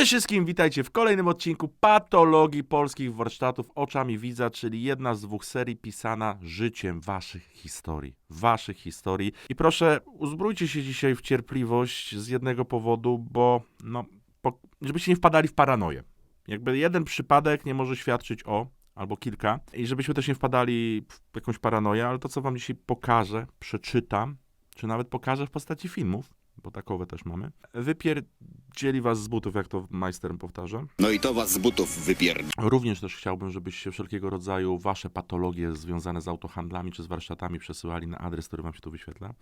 Cześć wszystkim, witajcie w kolejnym odcinku Patologii Polskich Warsztatów Oczami Widza, czyli jedna z dwóch serii pisana życiem waszych historii. Waszych historii. I proszę, uzbrójcie się dzisiaj w cierpliwość z jednego powodu, bo no, po, żebyście nie wpadali w paranoję. Jakby jeden przypadek nie może świadczyć o, albo kilka, i żebyśmy też nie wpadali w jakąś paranoję, ale to, co wam dzisiaj pokażę, przeczytam, czy nawet pokażę w postaci filmów, bo takowe też mamy, wypierdzieli was z butów, jak to majster powtarza. No i to was z butów wypierd... Również też chciałbym, żebyście wszelkiego rodzaju wasze patologie związane z autohandlami czy z warsztatami przesyłali na adres, który wam się tu wyświetla.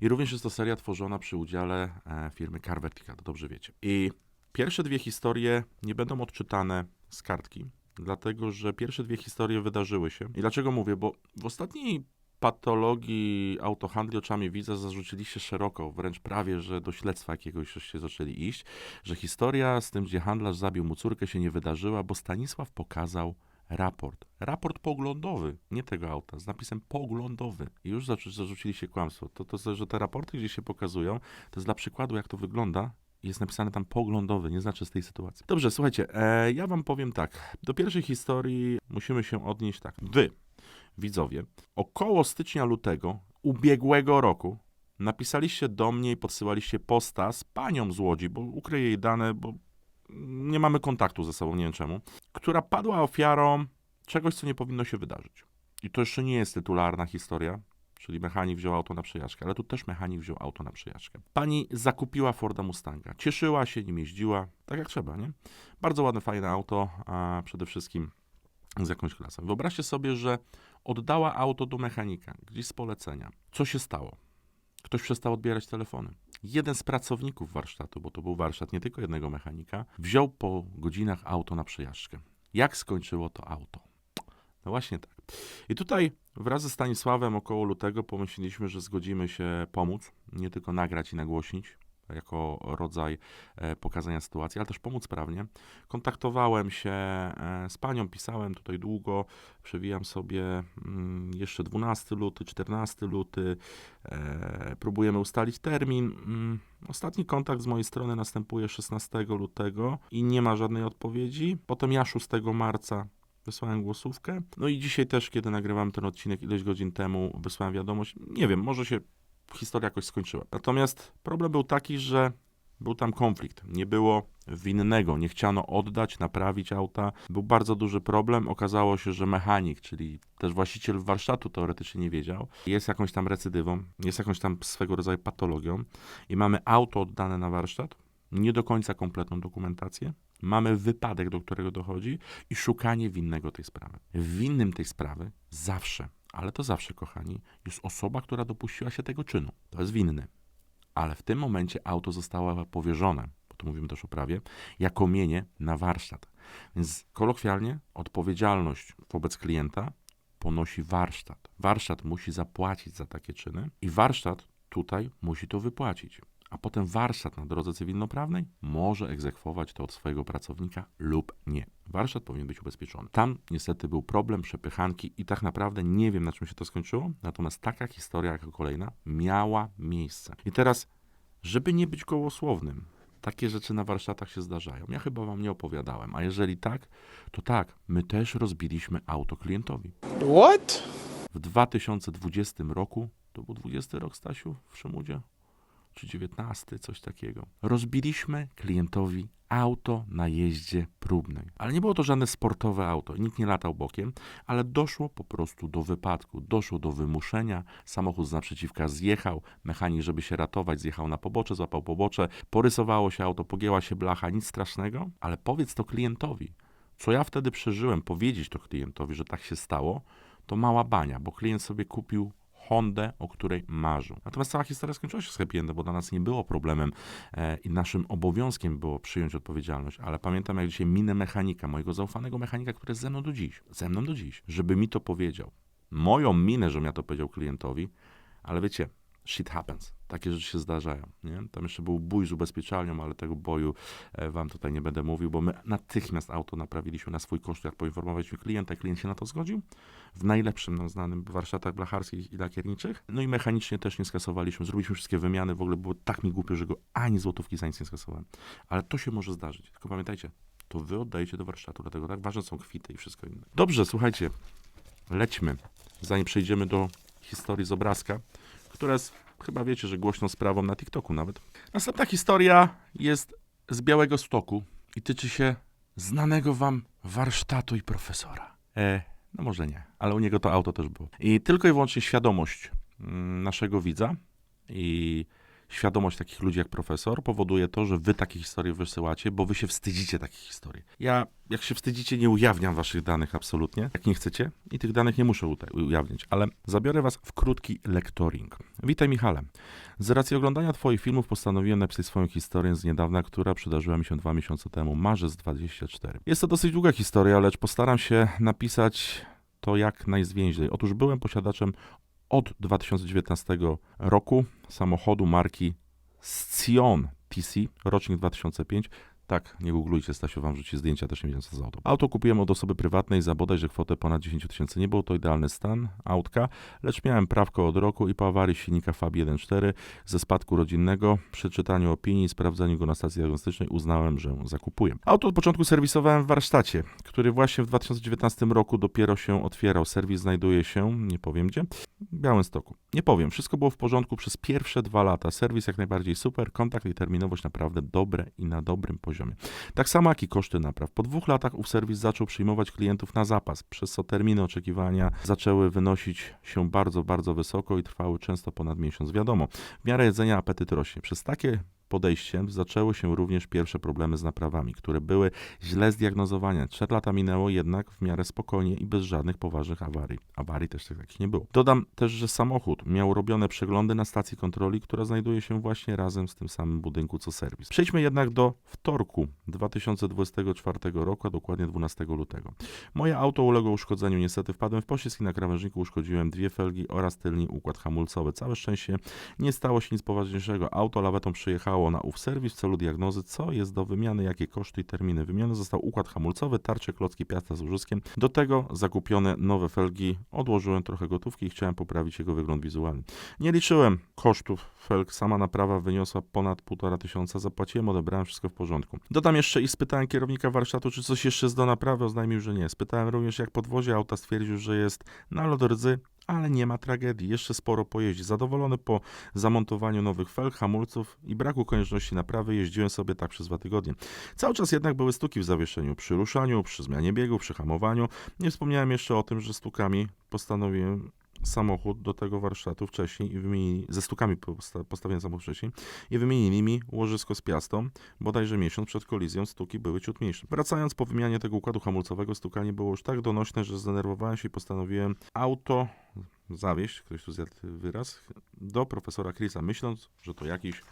I również jest to seria tworzona przy udziale e, firmy Carvertica, to dobrze wiecie. I pierwsze dwie historie nie będą odczytane z kartki, dlatego że pierwsze dwie historie wydarzyły się. I dlaczego mówię? Bo w ostatniej patologii autohandli oczami widza zarzuciliście szeroko, wręcz prawie, że do śledztwa jakiegoś się zaczęli iść, że historia z tym, gdzie handlarz zabił mu córkę się nie wydarzyła, bo Stanisław pokazał raport. Raport poglądowy, nie tego auta, z napisem poglądowy. I już zarzu- zarzuciliście kłamstwo. To, to, że te raporty gdzieś się pokazują, to jest dla przykładu, jak to wygląda. Jest napisane tam poglądowy, nie znaczy z tej sytuacji. Dobrze, słuchajcie, e, ja wam powiem tak. Do pierwszej historii musimy się odnieść tak. Wy, widzowie, około stycznia, lutego ubiegłego roku napisaliście do mnie i podsyłaliście posta z panią z Łodzi, bo ukryję jej dane, bo nie mamy kontaktu ze sobą, nie wiem czemu, która padła ofiarą czegoś, co nie powinno się wydarzyć. I to jeszcze nie jest tytularna historia, czyli mechanik wziął auto na przejażdżkę, ale tu też mechanik wziął auto na przejażdżkę. Pani zakupiła Forda Mustanga, cieszyła się, nim jeździła, tak jak trzeba, nie? Bardzo ładne, fajne auto, a przede wszystkim z jakąś klasą. Wyobraźcie sobie, że oddała auto do mechanika, gdzieś z polecenia. Co się stało? Ktoś przestał odbierać telefony. Jeden z pracowników warsztatu, bo to był warsztat nie tylko jednego mechanika, wziął po godzinach auto na przejażdżkę. Jak skończyło to auto? No właśnie tak. I tutaj wraz ze Stanisławem około lutego pomyśleliśmy, że zgodzimy się pomóc, nie tylko nagrać i nagłośnić, jako rodzaj e, pokazania sytuacji, ale też pomóc prawnie. Kontaktowałem się e, z panią, pisałem tutaj długo, przewijam sobie mm, jeszcze 12 luty, 14 luty, e, próbujemy ustalić termin. Mm, Ostatni kontakt z mojej strony następuje 16 lutego i nie ma żadnej odpowiedzi. Potem ja 6 marca wysłałem głosówkę. No i dzisiaj też, kiedy nagrywam ten odcinek ileś godzin temu, wysłałem wiadomość. Nie wiem, może się historia jakoś skończyła. Natomiast problem był taki, że był tam konflikt. Nie było winnego, nie chciano oddać, naprawić auta. Był bardzo duży problem. Okazało się, że mechanik, czyli też właściciel warsztatu teoretycznie nie wiedział, jest jakąś tam recydywą, jest jakąś tam swego rodzaju patologią i mamy auto oddane na warsztat, nie do końca kompletną dokumentację. Mamy wypadek, do którego dochodzi i szukanie winnego tej sprawy. Winnym tej sprawy zawsze, ale to zawsze, kochani, jest osoba, która dopuściła się tego czynu. To jest winny. Ale w tym momencie auto zostało powierzone, bo tu mówimy też o prawie, jako mienie na warsztat. Więc kolokwialnie odpowiedzialność wobec klienta ponosi warsztat. Warsztat musi zapłacić za takie czyny i warsztat tutaj musi to wypłacić. A potem warsztat na drodze cywilnoprawnej może egzekwować to od swojego pracownika lub nie. Warsztat powinien być ubezpieczony. Tam niestety był problem przepychanki i tak naprawdę nie wiem na czym się to skończyło, natomiast taka historia jako kolejna miała miejsce. I teraz, żeby nie być gołosłownym, takie rzeczy na warsztatach się zdarzają. Ja chyba wam nie opowiadałem, a jeżeli tak, to tak, my też rozbiliśmy auto klientowi. What? W 2020 roku, to był 20 rok Stasiu w Szymudzie, czy 19, coś takiego. Rozbiliśmy klientowi auto na jeździe próbnej. Ale nie było to żadne sportowe auto, nikt nie latał bokiem, ale doszło po prostu do wypadku, doszło do wymuszenia, samochód z naprzeciwka zjechał, mechanik, żeby się ratować, zjechał na pobocze, złapał pobocze, porysowało się auto, pogięła się blacha, nic strasznego, ale powiedz to klientowi. Co ja wtedy przeżyłem, powiedzieć to klientowi, że tak się stało, to mała bania, bo klient sobie kupił Hondę, o której marzył. Natomiast cała historia skończyła się z happy endem, bo dla nas nie było problemem e, i naszym obowiązkiem było przyjąć odpowiedzialność, ale pamiętam jak dzisiaj minę mechanika, mojego zaufanego mechanika, który jest ze mną do dziś, ze mną do dziś, żeby mi to powiedział. Moją minę, żebym ja to powiedział klientowi, ale wiecie, shit happens. Takie rzeczy się zdarzają. Nie? Tam jeszcze był bój z ubezpieczalnią, ale tego boju e, wam tutaj nie będę mówił, bo my natychmiast auto naprawiliśmy na swój koszt, jak poinformowaliśmy klienta, klient się na to zgodził. W najlepszym nam znanym warsztatach blacharskich i lakierniczych. No i mechanicznie też nie skasowaliśmy. Zrobiliśmy wszystkie wymiany. W ogóle było tak mi głupio, że go ani złotówki za nic nie skasowałem. Ale to się może zdarzyć. Tylko pamiętajcie, to wy oddajecie do warsztatu, dlatego tak ważne są kwity i wszystko inne. Dobrze, słuchajcie, lećmy, zanim przejdziemy do historii z obrazka, która jest, chyba wiecie, że głośną sprawą na TikToku nawet. Następna historia jest z Białego Stoku i tyczy się znanego wam warsztatu i profesora. E, no może nie, ale u niego to auto też było. I tylko i wyłącznie świadomość mm, naszego widza i świadomość takich ludzi jak profesor powoduje to, że wy takie historie wysyłacie, bo wy się wstydzicie takich historii. Ja, jak się wstydzicie, nie ujawniam waszych danych absolutnie, jak nie chcecie i tych danych nie muszę ujawnić, ale zabiorę was w krótki lektoring. Witaj Michale. Z racji oglądania twoich filmów postanowiłem napisać swoją historię z niedawna, która przydarzyła mi się dwa miesiące temu, marzec 24. Jest to dosyć długa historia, lecz postaram się napisać to jak najzwięźlej. Otóż byłem posiadaczem od 2019 roku samochodu marki Scion TC, rocznik 2005. Tak, nie googlujcie, Stasiu wam rzuci zdjęcia, też nie wiem co za auto. Auto kupiłem od osoby prywatnej za bodajże kwotę ponad 10 tysięcy. Nie był to idealny stan autka, lecz miałem prawko od roku i po awarii silnika FAB 1.4 ze spadku rodzinnego, przy czytaniu opinii i sprawdzaniu go na stacji diagnostycznej uznałem, że zakupuję. Auto od początku serwisowałem w warsztacie, który właśnie w 2019 roku dopiero się otwierał. Serwis znajduje się, nie powiem gdzie, w Białymstoku. Nie powiem, wszystko było w porządku przez pierwsze dwa lata. Serwis jak najbardziej super, kontakt i terminowość naprawdę dobre i na dobrym poziomie. Tak samo jak i koszty napraw. Po dwóch latach ów serwis zaczął przyjmować klientów na zapas, przez co terminy oczekiwania zaczęły wynosić się bardzo, bardzo wysoko i trwały często ponad miesiąc. Wiadomo, w miarę jedzenia apetyt rośnie. Przez takie podejście zaczęły się również pierwsze problemy z naprawami, które były źle zdiagnozowane. Cztery lata minęło jednak w miarę spokojnie i bez żadnych poważnych awarii. Awarii też takich nie było. Dodam też, że samochód miał robione przeglądy na stacji kontroli, która znajduje się właśnie razem z tym samym budynku co serwis. Przejdźmy jednak do wtorku 2024 roku, a dokładnie 12 lutego. Moje auto uległo uszkodzeniu. Niestety wpadłem w poślizg i na krawężniku uszkodziłem dwie felgi oraz tylny układ hamulcowy. Całe szczęście nie stało się nic poważniejszego. Auto lawetą przyjechało na ów serwis w celu diagnozy, co jest do wymiany, jakie koszty i terminy wymiany. Został układ hamulcowy, tarcze, klocki piasta z użyskiem. Do tego zakupione nowe felgi. Odłożyłem trochę gotówki i chciałem poprawić jego wygląd wizualny. Nie liczyłem kosztów felg. Sama naprawa wyniosła ponad 1,5 tysiąca. Zapłaciłem, odebrałem wszystko w porządku. Dodam jeszcze i spytałem kierownika warsztatu, czy coś jeszcze jest do naprawy. Oznajmił, że nie. Spytałem również, jak podwozie auta. Stwierdził, że jest na lot rdzy, ale nie ma tragedii. Jeszcze sporo pojeździ. Zadowolony po zamontowaniu nowych felg, hamulców i braku konieczności naprawy jeździłem sobie tak przez dwa tygodnie. Cały czas jednak były stuki w zawieszeniu przy ruszaniu, przy zmianie biegu, przy hamowaniu. Nie wspomniałem jeszcze o tym, że stukami postanowiłem samochód do tego warsztatu wcześniej i wymienili, ze stukami posta, postawiłem samochód wcześniej i wymienili mi łożysko z piastą, bodajże miesiąc przed kolizją stuki były ciut mniejsze. Wracając po wymianie tego układu hamulcowego, stukanie było już tak donośne, że zdenerwowałem się i postanowiłem auto zawieźć, ktoś tu zjadł wyraz, do profesora Chrisa, myśląc, że to jakiś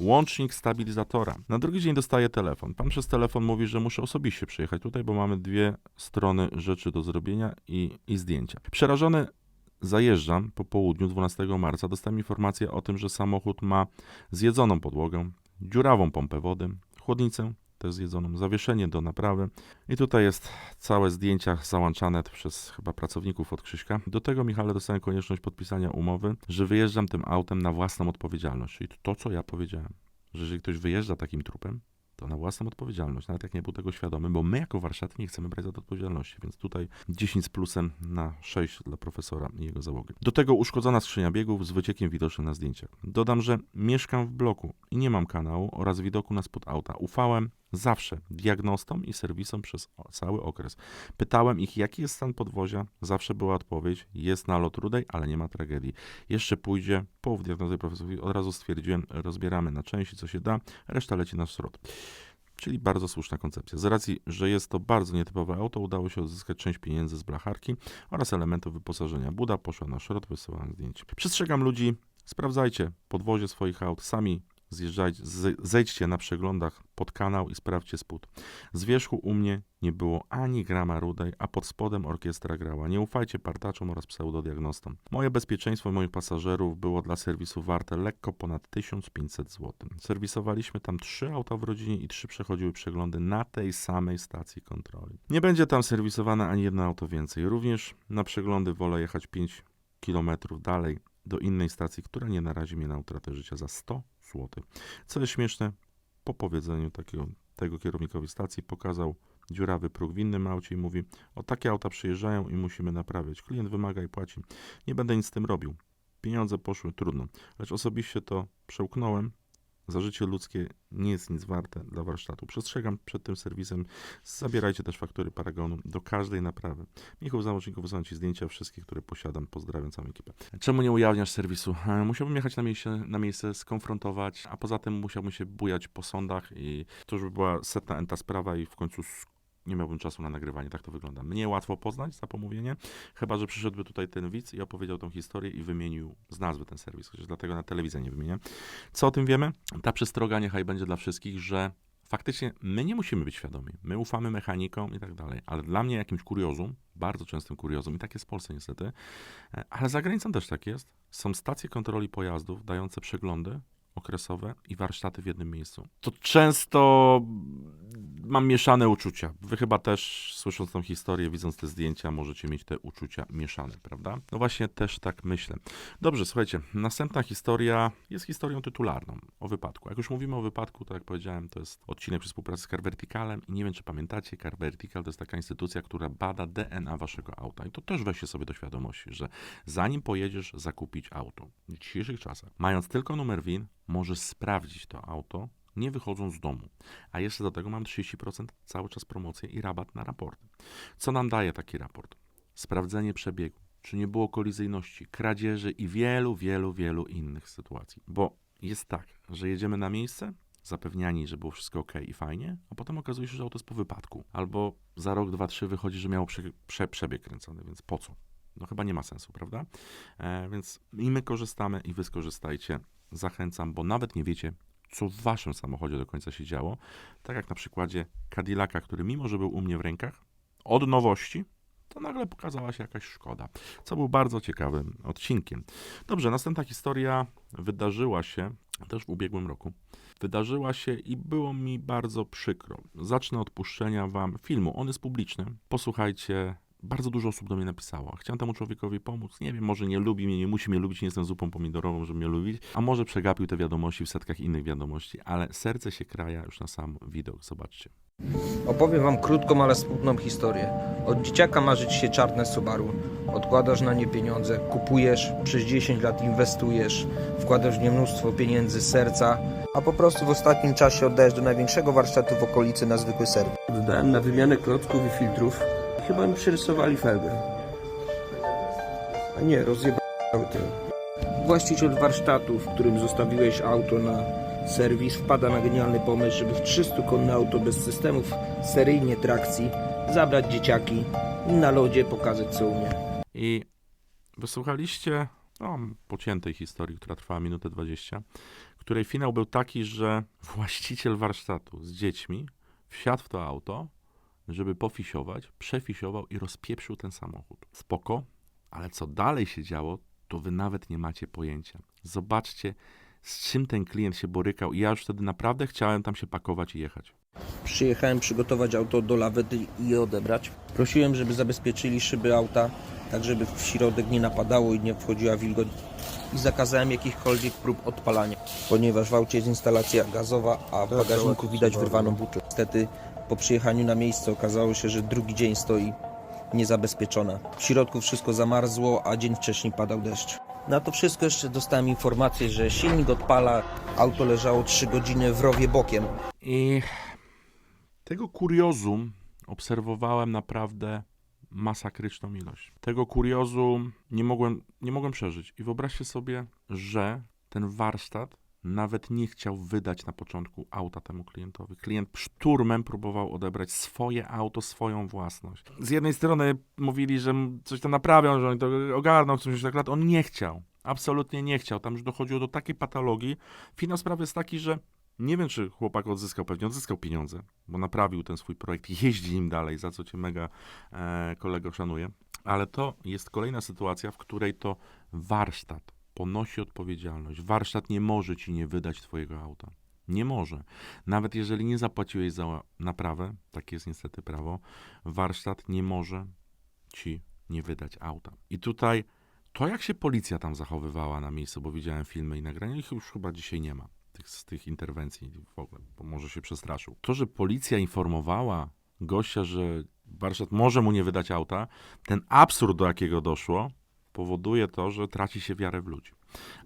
łącznik stabilizatora. Na drugi dzień dostaję telefon. Pan przez telefon mówi, że muszę osobiście przyjechać tutaj, bo mamy dwie strony rzeczy do zrobienia i, i zdjęcia. Przerażony zajeżdżam po południu 12 marca. Dostałem informację o tym, że samochód ma zjedzoną podłogę, dziurawą pompę wody, chłodnicę też zjedzoną, zawieszenie do naprawy. I tutaj jest całe zdjęcia załączane przez chyba pracowników od Krzyśka. Do tego, Michale, dostałem konieczność podpisania umowy, że wyjeżdżam tym autem na własną odpowiedzialność. Czyli to, co ja powiedziałem, że jeżeli ktoś wyjeżdża takim trupem, to na własną odpowiedzialność, nawet jak nie był tego świadomy, bo my jako warsztaty nie chcemy brać za to odpowiedzialności, więc tutaj 10 z plusem na 6 dla profesora i jego załogi. Do tego uszkodzona skrzynia biegów z wyciekiem widocznym na zdjęciach. Dodam, że mieszkam w bloku i nie mam kanału oraz widoku na spod auta. Ufałem zawsze diagnostom i serwisom przez cały okres. Pytałem ich, jaki jest stan podwozia. Zawsze była odpowiedź, jest na lot rudej, ale nie ma tragedii. Jeszcze pójdzie, po diagnozie profesorowi od razu stwierdziłem, rozbieramy na części, co się da, reszta leci na szrot. Czyli bardzo słuszna koncepcja. Z racji, że jest to bardzo nietypowe auto, udało się odzyskać część pieniędzy z blacharki oraz elementów wyposażenia. Buda poszła na szrot, wysyłam zdjęcie. Przestrzegam ludzi, sprawdzajcie podwozie swoich aut, sami zjeżdżajcie, zejdźcie na przeglądach pod kanał i sprawdźcie spód. Z wierzchu u mnie nie było ani grama rudej, a pod spodem orkiestra grała. Nie ufajcie partaczom oraz pseudodiagnostom. Moje bezpieczeństwo moich pasażerów było dla serwisu warte lekko ponad 1500 zł. Serwisowaliśmy tam trzy auta w rodzinie i trzy przechodziły przeglądy na tej samej stacji kontroli. Nie będzie tam serwisowane ani jedno auto więcej. Również na przeglądy wolę jechać 5 kilometrów dalej do innej stacji, która nie narazi mnie na utratę życia za 100 zł. Co jest śmieszne, po powiedzeniu takiego, tego kierownikowi stacji pokazał dziurawy próg w innym aucie i mówi, o takie auta przyjeżdżają i musimy naprawiać. Klient wymaga i płaci. Nie będę nic z tym robił. Pieniądze poszły, trudno. Lecz osobiście to przełknąłem. Za życie ludzkie nie jest nic warte dla warsztatu. Przestrzegam przed tym serwisem. Zabierajcie też faktury Paragonu do każdej naprawy. Michał Zamoczników wysyłam Ci zdjęcia wszystkich, które posiadam. Pozdrawiam całą ekipę. Czemu nie ujawniasz serwisu? E, Musiałbym jechać na miejsce, na miejsce skonfrontować, a poza tym musiałbym się bujać po sądach i to już by była setna enta sprawa i w końcu nie miałbym czasu na nagrywanie. Tak to wygląda. Mnie łatwo poznać za pomówienie, chyba że przyszedłby tutaj ten widz i opowiedział tą historię i wymienił z nazwy ten serwis, chociaż dlatego na telewizję nie wymienię. Co o tym wiemy? Ta przestroga niechaj będzie dla wszystkich, że faktycznie my nie musimy być świadomi. My ufamy mechanikom i tak dalej, ale dla mnie jakimś kuriozum, bardzo częstym kuriozum, i tak jest w Polsce niestety, e, ale za granicą też tak jest, są stacje kontroli pojazdów dające przeglądy okresowe i warsztaty w jednym miejscu. To często mam mieszane uczucia. Wy chyba też, słysząc tą historię, widząc te zdjęcia, możecie mieć te uczucia mieszane, prawda? No właśnie, też tak myślę. Dobrze, słuchajcie, następna historia jest historią tytularną o wypadku. Jak już mówimy o wypadku, to jak powiedziałem, to jest odcinek przy współpracy z Car Verticalem i nie wiem, czy pamiętacie, Car Vertical to jest taka instytucja, która bada DNA waszego auta. I to też weźcie sobie do świadomości, że zanim pojedziesz zakupić auto, w dzisiejszych czasach, mając tylko numer WIN, możesz sprawdzić to auto, nie wychodząc z domu. A jeszcze do tego mam 30% cały czas promocję i rabat na raporty. Co nam daje taki raport? Sprawdzenie przebiegu, czy nie było kolizyjności, kradzieży i wielu, wielu, wielu innych sytuacji. Bo jest tak, że jedziemy na miejsce, zapewniani, że było wszystko ok i fajnie, a potem okazuje się, że auto jest po wypadku. Albo za rok, dwa, trzy wychodzi, że miało prze, prze, przebieg kręcony, więc po co? No chyba nie ma sensu, prawda? E, więc i my korzystamy, i wy skorzystajcie. Zachęcam, bo nawet nie wiecie, co w waszym samochodzie do końca się działo. Tak jak na przykładzie Cadillaca, który mimo, że był u mnie w rękach, od nowości, to nagle pokazała się jakaś szkoda, co był bardzo ciekawym odcinkiem. Dobrze, następna historia wydarzyła się też w ubiegłym roku. Wydarzyła się i było mi bardzo przykro. Zacznę od puszczenia wam filmu. On jest publiczny. Posłuchajcie. Bardzo dużo osób do mnie napisało. Chciałem temu człowiekowi pomóc. Nie wiem, może nie lubi mnie, nie musi mnie lubić, nie jestem zupą pomidorową, żeby mnie lubić. A może przegapił te wiadomości w setkach innych wiadomości, ale serce się kraja już na sam widok. Zobaczcie. Opowiem wam krótką, ale smutną historię. Od dzieciaka marzy ci się czarne Subaru. Odkładasz na nie pieniądze, kupujesz, przez 10 lat inwestujesz, wkładasz w nie mnóstwo pieniędzy, serca, a po prostu w ostatnim czasie oddajesz do największego warsztatu w okolicy na zwykły serwis. Dodałem na wymianę klocków i filtrów. Chyba mi przerysowali felgę. A nie, rozjebały tył. Właściciel warsztatu, w którym zostawiłeś auto na serwis, wpada na genialny pomysł, żeby w 300-konne auto bez systemów seryjnie trakcji zabrać dzieciaki i na lodzie pokazać co umie. I wysłuchaliście no, pociętej historii, która trwała minutę 20, której finał był taki, że właściciel warsztatu z dziećmi wsiadł w to auto, żeby pofisiować, przefisiował i rozpieprzył ten samochód. Spoko, ale co dalej się działo, to wy nawet nie macie pojęcia. Zobaczcie, z czym ten klient się borykał i ja już wtedy naprawdę chciałem tam się pakować i jechać. Przyjechałem przygotować auto do lawety i je odebrać. Prosiłem, żeby zabezpieczyli szyby auta, tak żeby w środek nie napadało i nie wchodziła wilgoć. I zakazałem jakichkolwiek prób odpalania, ponieważ w aucie jest instalacja gazowa, a w bagażniku widać wyrwaną butlę. Niestety po przyjechaniu na miejsce okazało się, że drugi dzień stoi niezabezpieczona. W środku wszystko zamarzło, a dzień wcześniej padał deszcz. Na to wszystko jeszcze dostałem informację, że silnik odpala, auto leżało 3 godziny w rowie bokiem. I tego kuriozum obserwowałem naprawdę masakryczną ilość. Tego kuriozum nie mogłem, nie mogłem przeżyć. I wyobraźcie sobie, że ten warsztat nawet nie chciał wydać na początku auta temu klientowi. Klient szturmem próbował odebrać swoje auto, swoją własność. Z jednej strony mówili, że coś tam naprawią, że oni to ogarną, coś tak lat. On nie chciał. Absolutnie nie chciał. Tam już dochodziło do takiej patologii. Finał sprawy jest taki, że nie wiem, czy chłopak odzyskał, pewnie odzyskał pieniądze, bo naprawił ten swój projekt, jeździ nim dalej, za co cię mega e, kolego szanuję. Ale to jest kolejna sytuacja, w której to warsztat ponosi odpowiedzialność. Warsztat nie może ci nie wydać twojego auta. Nie może. Nawet jeżeli nie zapłaciłeś za naprawę, takie jest niestety prawo, warsztat nie może ci nie wydać auta. I tutaj to, jak się policja tam zachowywała na miejscu, bo widziałem filmy i nagrania, ich już chyba dzisiaj nie ma, tych, z tych interwencji w ogóle, bo może się przestraszył. To, że policja informowała gościa, że warsztat może mu nie wydać auta, ten absurd, do jakiego doszło, powoduje to, że traci się wiarę w ludzi.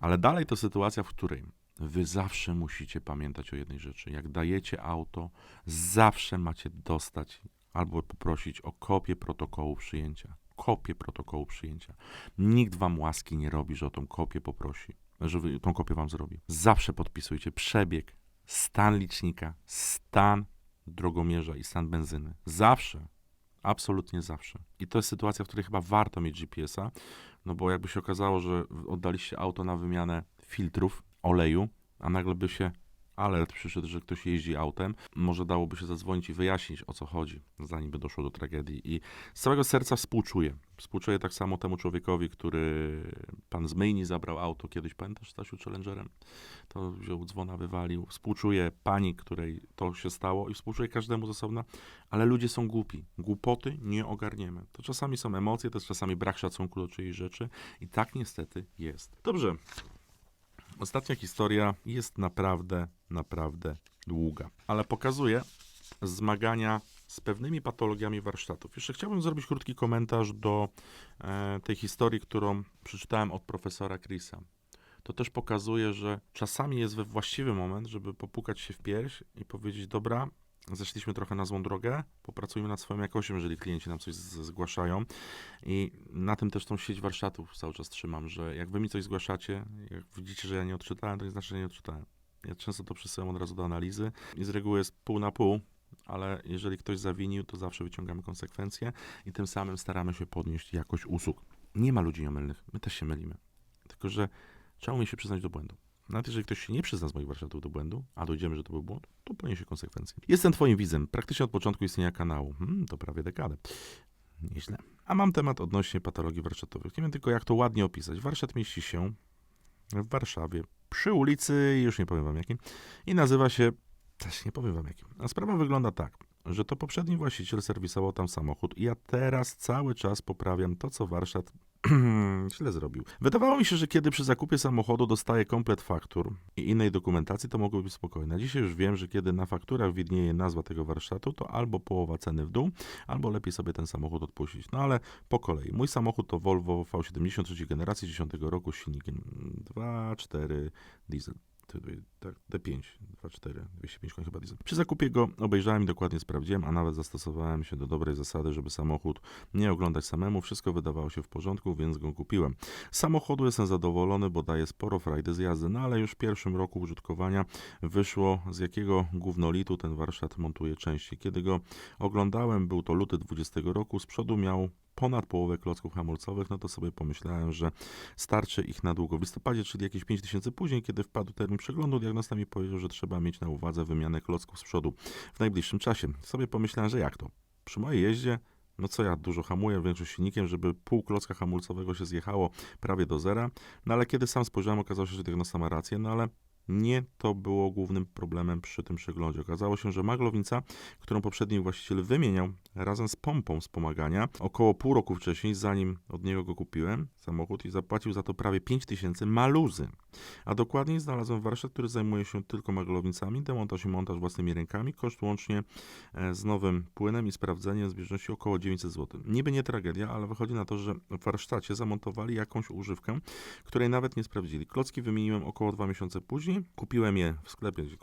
Ale dalej to sytuacja, w której wy zawsze musicie pamiętać o jednej rzeczy. Jak dajecie auto, zawsze macie dostać albo poprosić o kopię protokołu przyjęcia. Kopię protokołu przyjęcia. Nikt wam łaski nie robi, że o tą kopię poprosi, że tą kopię wam zrobi. Zawsze podpisujcie przebieg, stan licznika, stan drogomierza i stan benzyny. Zawsze. Absolutnie zawsze. I to jest sytuacja, w której chyba warto mieć GPS-a, no bo jakby się okazało, że oddaliście auto na wymianę filtrów, oleju, a nagle by się alert przyszedł, że ktoś jeździ autem, może dałoby się zadzwonić i wyjaśnić o co chodzi, zanim by doszło do tragedii. I z całego serca współczuję. Współczuję tak samo temu człowiekowi, który pan z myjni zabrał auto kiedyś, pamiętasz Stasiu Challengerem? To wziął dzwona, wywalił. Współczuję pani, której to się stało i współczuję każdemu z osobna, ale ludzie są głupi. Głupoty nie ogarniemy. To czasami są emocje, to jest czasami brak szacunku do czyjejś rzeczy i tak niestety jest. Dobrze, Ostatnia historia jest naprawdę, naprawdę długa, ale pokazuje zmagania z pewnymi patologiami warsztatów. Jeszcze chciałbym zrobić krótki komentarz do e, tej historii, którą przeczytałem od profesora Chrisa. To też pokazuje, że czasami jest we właściwy moment, żeby popukać się w pierś i powiedzieć: Dobra, zeszliśmy trochę na złą drogę, popracujmy nad swoją jakością, jeżeli klienci nam coś zgłaszają. I na tym też tą sieć warsztatów cały czas trzymam, że jak wy mi coś zgłaszacie, jak widzicie, że ja nie odczytałem, to nie znaczy, że nie odczytałem. Ja często to przesyłam od razu do analizy i z reguły jest pół na pół, ale jeżeli ktoś zawinił, to zawsze wyciągamy konsekwencje i tym samym staramy się podnieść jakość usług. Nie ma ludzi omylnych, my też się mylimy. Tylko, że trzeba umieć się przyznać do błędu. Nawet jeżeli ktoś się nie przyzna z moich warsztatów do błędu, a dojdziemy, że to był błąd, to poniesie konsekwencje. Jestem twoim widzem, praktycznie od początku istnienia kanału. Hmm, to prawie dekadę. Nieźle. A mam temat odnośnie patologii warsztatowych. Nie wiem tylko, jak to ładnie opisać. Warsztat mieści się w Warszawie, przy ulicy, już nie powiem wam jakim, i nazywa się, też nie powiem wam jakim. A sprawa wygląda tak, że to poprzedni właściciel serwisował tam samochód i ja teraz cały czas poprawiam to, co warsztat źle zrobił. Wydawało mi się, że kiedy przy zakupie samochodu dostaję komplet faktur i innej dokumentacji, to mogło być spokojne. Dzisiaj już wiem, że kiedy na fakturach widnieje nazwa tego warsztatu, to albo połowa ceny w dół, albo lepiej sobie ten samochód odpuścić. No ale po kolei. Mój samochód to Volvo V70 trzeciej generacji 10 roku z silnikiem 2.4 diesel. Tak, D5, 2.4, 205 koni chyba diesel. Przy zakupie go obejrzałem i dokładnie sprawdziłem, a nawet zastosowałem się do dobrej zasady, żeby samochód nie oglądać samemu. Wszystko wydawało się w porządku, więc go kupiłem. Samochodu jestem zadowolony, bo daje sporo frajdy z jazdy, no ale już w pierwszym roku użytkowania wyszło z jakiego gównolitu ten warsztat montuje części. Kiedy go oglądałem, był to luty 20 roku, z przodu miał ponad połowę klocków hamulcowych, no to sobie pomyślałem, że starczy ich na długo. W listopadzie, czyli jakieś 5 tysięcy później, kiedy wpadł termin przeglądu, diagnosta mi powiedział, że trzeba mieć na uwadze wymianę klocków z przodu w najbliższym czasie. Sobie pomyślałem, że jak to? Przy mojej jeździe no co ja dużo hamuję, większość silnikiem, żeby pół klocka hamulcowego się zjechało prawie do zera. No ale kiedy sam spojrzałem, okazało się, że diagnosta ma rację, no ale nie to było głównym problemem przy tym przeglądzie. Okazało się, że maglownica, którą poprzedni właściciel wymieniał razem z pompą wspomagania około pół roku wcześniej, zanim od niego go kupiłem, samochód, i zapłacił za to prawie 5 tysięcy maluzy. A dokładniej znalazłem warsztat, który zajmuje się tylko maglownicami, demontaż i montaż własnymi rękami, koszt łącznie e, z nowym płynem i sprawdzeniem zbieżności około 900 zł. Niby nie tragedia, ale wychodzi na to, że w warsztacie zamontowali jakąś używkę, której nawet nie sprawdzili. Klocki wymieniłem około 2 miesiące później, Kupiłem je w sklepie. gdzie-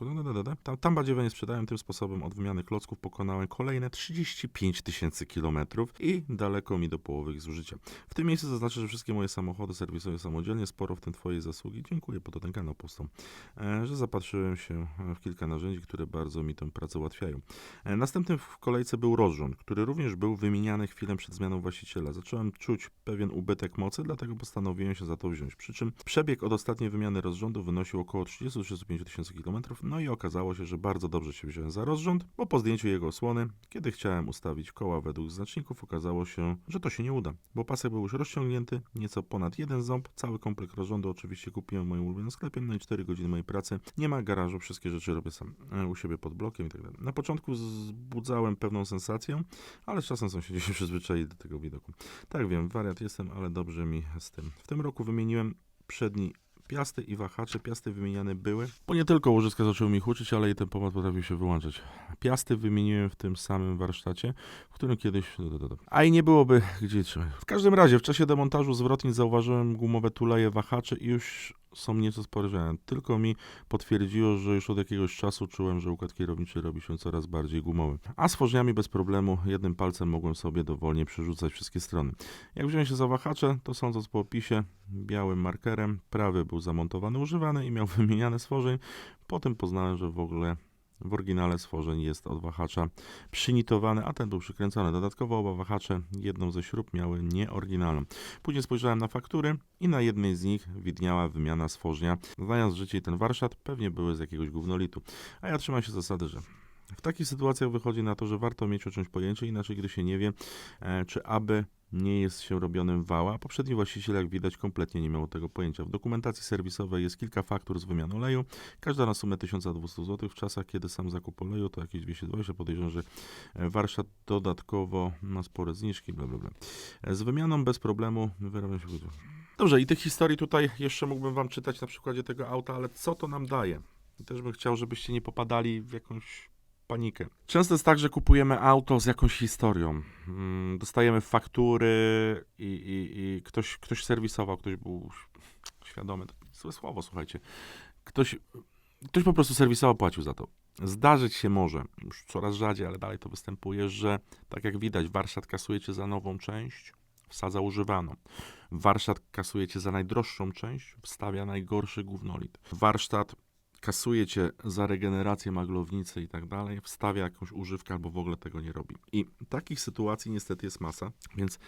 Tam, tam badziewa nie sprzedałem. Tym sposobem od wymiany klocków pokonałem kolejne 35 tysięcy kilometrów i daleko mi do połowy ich zużycia. W tym miejscu zaznaczę, że wszystkie moje samochody serwisuję samodzielnie. Sporo w tym Twojej zasługi. Dziękuję, po to ten kanał powstał. E, że zapatrzyłem się w kilka narzędzi, które bardzo mi tę pracę ułatwiają. E, Następnym w kolejce był rozrząd, który również był wymieniany chwilę przed zmianą właściciela. Zacząłem czuć pewien ubytek mocy, dlatego postanowiłem się za to wziąć. Przy czym przebieg od ostatniej wymiany rozrządu wynosił około 30-35 tysięcy kilometrów, no i okazało się, że bardzo dobrze się wziąłem za rozrząd, bo po zdjęciu jego osłony, kiedy chciałem ustawić koła według znaczników, okazało się, że to się nie uda, bo pasek był już rozciągnięty, nieco ponad jeden ząb, cały komplekt rozrządu oczywiście kupiłem w moim ulubionym sklepie, no i 4 godziny mojej pracy, nie ma garażu, wszystkie rzeczy robię sam, e, u siebie pod blokiem i tak dalej. Na początku wzbudzałem pewną sensację, ale z czasem sąsiedzi się przyzwyczaili do tego widoku. Tak wiem, wariat jestem, ale dobrze mi z tym. W tym roku wymieniłem przedni piasty i wahacze. Piasty wymieniane były, bo nie tylko łożyska zaczęły mi huczyć, ale i ten pomad potrafił się wyłączać. Piasty wymieniłem w tym samym warsztacie, w którym kiedyś... do, do, do. A i nie byłoby gdzie trzymać. W każdym razie, w czasie demontażu zwrotnic zauważyłem gumowe tuleje wahacze i już są nieco sporyżone. Tylko mi potwierdziło, że już od jakiegoś czasu czułem, że układ kierowniczy robi się coraz bardziej gumowy. A z fożniami bez problemu jednym palcem mogłem sobie dowolnie przerzucać wszystkie strony. Jak wziąłem się za wahacze, to sądząc po opisie, białym markerem, prawy był zamontowany, używany i miał wymieniane stworzeń. Potem poznałem, że w ogóle w oryginale stworzeń jest od wahacza przynitowany, a ten był przykręcony. Dodatkowo oba wahacze, jedną ze śrub miały nieoryginalną. Później spojrzałem na faktury i na jednej z nich widniała wymiana stworzenia. Znając życie i ten warsztat, pewnie były z jakiegoś gównolitu. A ja trzymam się zasady, że w takich sytuacjach wychodzi na to, że warto mieć o czymś pojęcie, inaczej gdy się nie wie, e, czy aby nie jest się robionym wała, poprzedni właściciel, jak widać, kompletnie nie miał tego pojęcia. W dokumentacji serwisowej jest kilka faktur z wymianą oleju, każda na sumę 1200 zł. W czasach, kiedy sam zakup oleju to jakieś 220, podejrzewam, że e, warsztat dodatkowo ma spore zniżki, bla, bla, bla. E, Z wymianą bez problemu wyrabiam się... Dobrze, i tych historii tutaj jeszcze mógłbym wam czytać na przykładzie tego auta, ale co to nam daje? I też bym chciał, żebyście nie popadali w jakąś panikę. Często jest tak, że kupujemy auto z jakąś historią. Mm, Dostajemy faktury i, i, i ktoś, ktoś serwisował, ktoś był świadomy. Złe słowo, słuchajcie. Ktoś, ktoś po prostu serwisował, płacił za to. Zdarzyć się może, już coraz rzadziej, ale dalej to występuje, że tak jak widać, warsztat kasujecie za nową część, wsadza używaną. Warsztat kasujecie za najdroższą część, wstawia najgorszy gównolit. Warsztat kasuje cię za regenerację maglownicy i tak dalej, wstawia jakąś używkę albo w ogóle tego nie robi. I takich sytuacji niestety jest masa, więc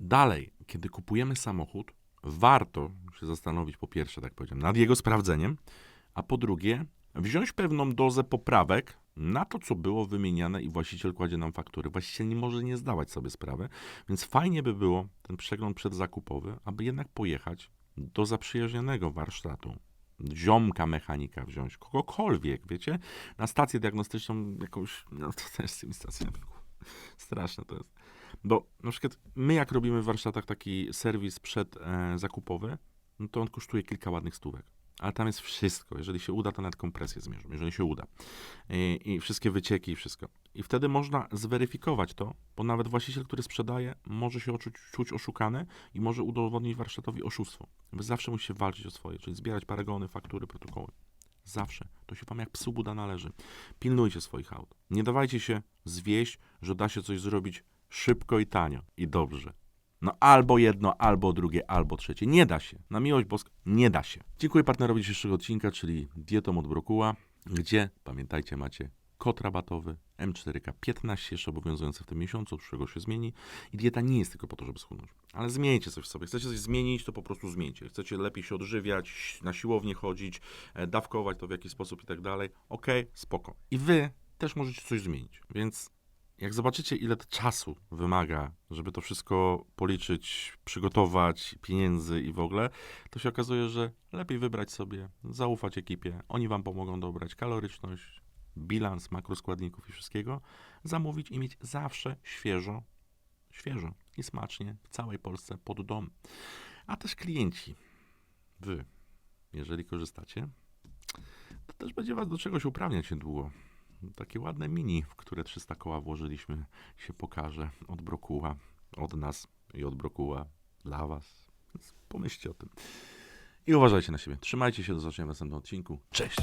dalej, kiedy kupujemy samochód, warto się zastanowić po pierwsze, tak powiedziałem, nad jego sprawdzeniem, a po drugie, wziąć pewną dozę poprawek na to, co było wymieniane i właściciel kładzie nam faktury. Właściciel nie może nie zdawać sobie sprawy, więc fajnie by było ten przegląd przedzakupowy, aby jednak pojechać do zaprzyjaźnionego warsztatu, ziomka mechanika wziąć, kogokolwiek, wiecie, na stację diagnostyczną jakąś, no to też z tymi stacjami, straszne to jest. Bo na przykład my jak robimy w warsztatach taki serwis przedzakupowy, no to on kosztuje kilka ładnych stówek. Ale tam jest wszystko. Jeżeli się uda, to nawet kompresję zmierzą, jeżeli się uda. I, I wszystkie wycieki i wszystko. I wtedy można zweryfikować to, bo nawet właściciel, który sprzedaje, może się oczuć, czuć oszukany i może udowodnić warsztatowi oszustwo. Wy zawsze musicie walczyć o swoje, czyli zbierać paragony, faktury, protokoły. Zawsze. To się wam jak psu Buda należy. Pilnujcie swoich aut. Nie dawajcie się zwieść, że da się coś zrobić szybko i tanio i dobrze. No albo jedno, albo drugie, albo trzecie. Nie da się. Na miłość boską nie da się. Dziękuję partnerowi dzisiejszego odcinka, czyli Dietom od Brokuła, gdzie, pamiętajcie, macie kod rabatowy M4K 15 jeszcze obowiązujący w tym miesiącu, przyszłego się zmieni. I dieta nie jest tylko po to, żeby schudnąć. Ale zmieńcie coś w sobie. Chcecie coś zmienić, to po prostu zmieńcie. Chcecie lepiej się odżywiać, na siłownię chodzić, e, dawkować to w jakiś sposób i tak dalej. Okej, spoko. I wy też możecie coś zmienić. Więc jak zobaczycie, ile to czasu wymaga, żeby to wszystko policzyć, przygotować, pieniędzy i w ogóle, to się okazuje, że lepiej wybrać sobie, zaufać ekipie. Oni wam pomogą dobrać kaloryczność, bilans makroskładników i wszystkiego, zamówić i mieć zawsze świeżo, świeżo i smacznie w całej Polsce pod dom. A też klienci, wy, jeżeli korzystacie, to też będzie was do czegoś uprawniać niedługo. Takie ładne mini, w które 300 koła włożyliśmy, się pokaże od Brokuła, od nas i od Brokuła dla was. Więc pomyślcie o tym. i uważajcie na siebie. Trzymajcie się, do zobaczenia w następnym odcinku. Cześć!